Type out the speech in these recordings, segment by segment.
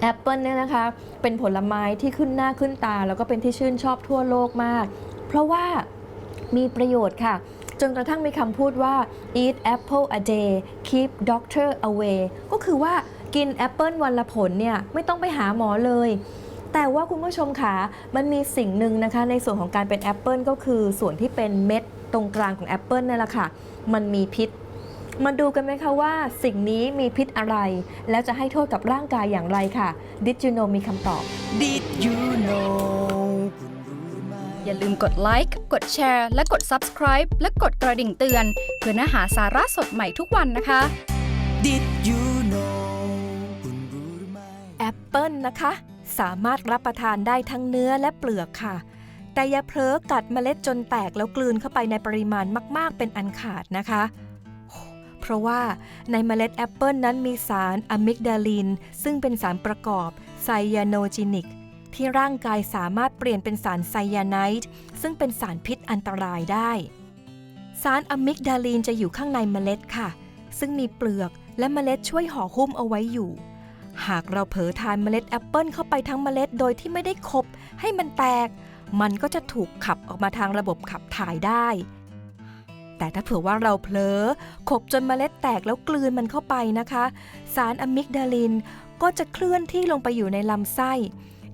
แอปเปิลเนี่ยนะคะ เป็นผลไม้ที่ขึ้นหน้าขึ้นตา แล้วก็เป็นที่ชื่นชอบทั่วโลกมาก เพราะว่ามีประโยชน์ค่ะ จนกระทั่งมีคำพูดว่า eat apple a day keep doctor away ก็คือว่ากินแอปเปิลวันละผลเนี่ย ไม่ต้องไปหาหมอเลย แต่ว่าคุณผู้ชมคะมันมีสิ่งหนึ่งนะคะ ในส่วนของการเป็นแอปเปิลก็คือส่วนที่เป็นเม็ดตรงกลางของแอปเปิลนั่นแหละค่ะ มันมีพิษ มาดูกันไหมคะว่าสิ่งนี้มีพิษอะไร แล้วจะให้โทษกับร่างกายอย่างไรค่ะ Did you know มีคำตอบ Did you know อย่าลืมกดไลค์กดแชร์ และกด Subscribe และกดกระดิ่งเตือน เพื่อเนื้อหาสาระสดใหม่ทุกวันนะคะ Did you know คุณรู้หรือไม่แอปเปิลนะคะ สามารถรับประทานได้ทั้งเนื้อและเปลือกค่ะ แต่อย่าเผลอกัดเมล็ดจนแตกแล้วกลืนเข้าไปในปริมาณมาก ๆ เป็นอันขาดนะคะเพ ราะว่าในเมล็ดแอปเปิลนั้นมีสารอะมิกดาลิน ซึ่งเป็นสารประกอบไซยาโนจินิก ที่ร่างกายสามารถเปลี่ยนเป็นสารไซยาไนด์ซึ่งเป็นสารพิษอันตรายได้ สารอะมิกดาลินจะอยู่ข้างในเมล็ดค่ะ ซึ่งมีเปลือกและเมล็ดช่วยห่อหุ้มเอาไว้อยู่ หากเราเผลอทานเมล็ดแอปเปิลเข้าไปทั้งเมล็ดโดยที่ไม่ได้คบให้มันแตก มันก็จะถูกขับออกมาทางระบบขับถ่ายได้ แต่ถ้าเผื่อว่าเราเผลอ ขบจนเมล็ดแตกแล้วกลืนมันเข้าไปนะคะ สารอะมิกดาลินก็จะเคลื่อนที่ลงไปอยู่ในลำไส้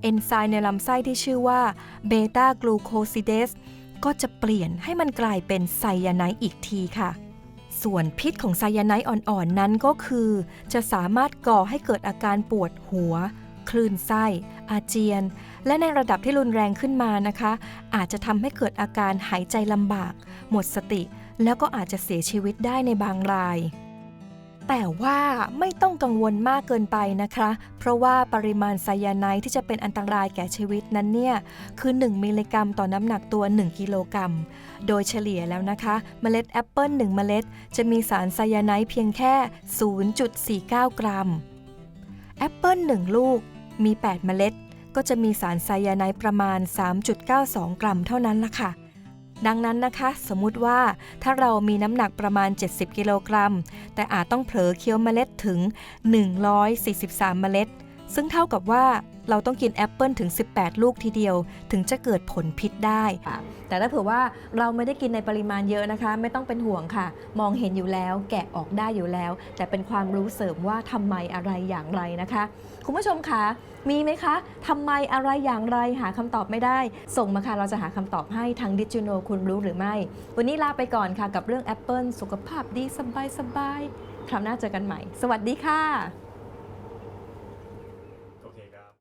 เอนไซม์ในลำไส้ที่ชื่อว่าเบต้ากลูโคซิเดสก็จะเปลี่ยนให้มันกลายเป็นไซยาไนด์อีกทีค่ะ ส่วนพิษของไซยาไนด์อ่อนๆนั้นก็คือ จะสามารถก่อให้เกิดอาการปวดหัว คลื่นไส้ อาเจียน และในระดับที่รุนแรงขึ้นมานะคะ อาจจะทำให้เกิดอาการหายใจลำบาก หมดสติ แล้วก็อาจจะเสียชีวิตได้ในบางราย แต่ว่าไม่ต้องกังวลมากเกินไปนะคะ เพราะว่าปริมาณไซยาไนด์ที่จะเป็นอันตรายแก่ชีวิตนั้นเนี่ยคือ 1 มิลลิกรัมต่อน้ำหนักตัว 1 กิโลกรัม โดยเฉลี่ยแล้วนะคะเมล็ดแอปเปิล1เมล็ด จะมีสารไซยาไนด์เพียงแค่ 0.49 กรัมแอปเปิล1ลูก มี 8 เมล็ด ก็จะมีสารไซยาไนด์ประมาณ 3.92 กรัมเท่านั้นล่ะค่ะ ดังนั้นนะคะ สมมุติว่าถ้าเรามีน้ำหนักประมาณ 70 กิโลกรัม แต่อาจต้องเผลอเคี้ยวเมล็ดถึง 143 เมล็ด ซึ่งเท่ากับว่า เราต้องกินแอปเปิลถึง 18 ลูกทีเดียว ถึงจะเกิดผลพิษได้ แต่ถ้าเผื่อว่าเราไม่ได้กินในปริมาณเยอะนะคะ ไม่ต้องเป็นห่วงค่ะ มองเห็นอยู่แล้ว แกะออกได้อยู่แล้ว แต่เป็นความรู้เสริมว่าทำไมอะไรอย่างไรนะคะ คุณผู้ชมคะมีไหมคะทำไมอะไรอย่างไรหาคำตอบไม่ได้ ส่งมาค่ะเราจะหาคำตอบให้ทางดิจิโนคุณรู้หรือไม่ วันนี้ลาไปก่อนค่ะกับเรื่องแอปเปิลสุขภาพดีสบายสบายคราวหน้าเจอกันใหม่ สวัสดีค่ะ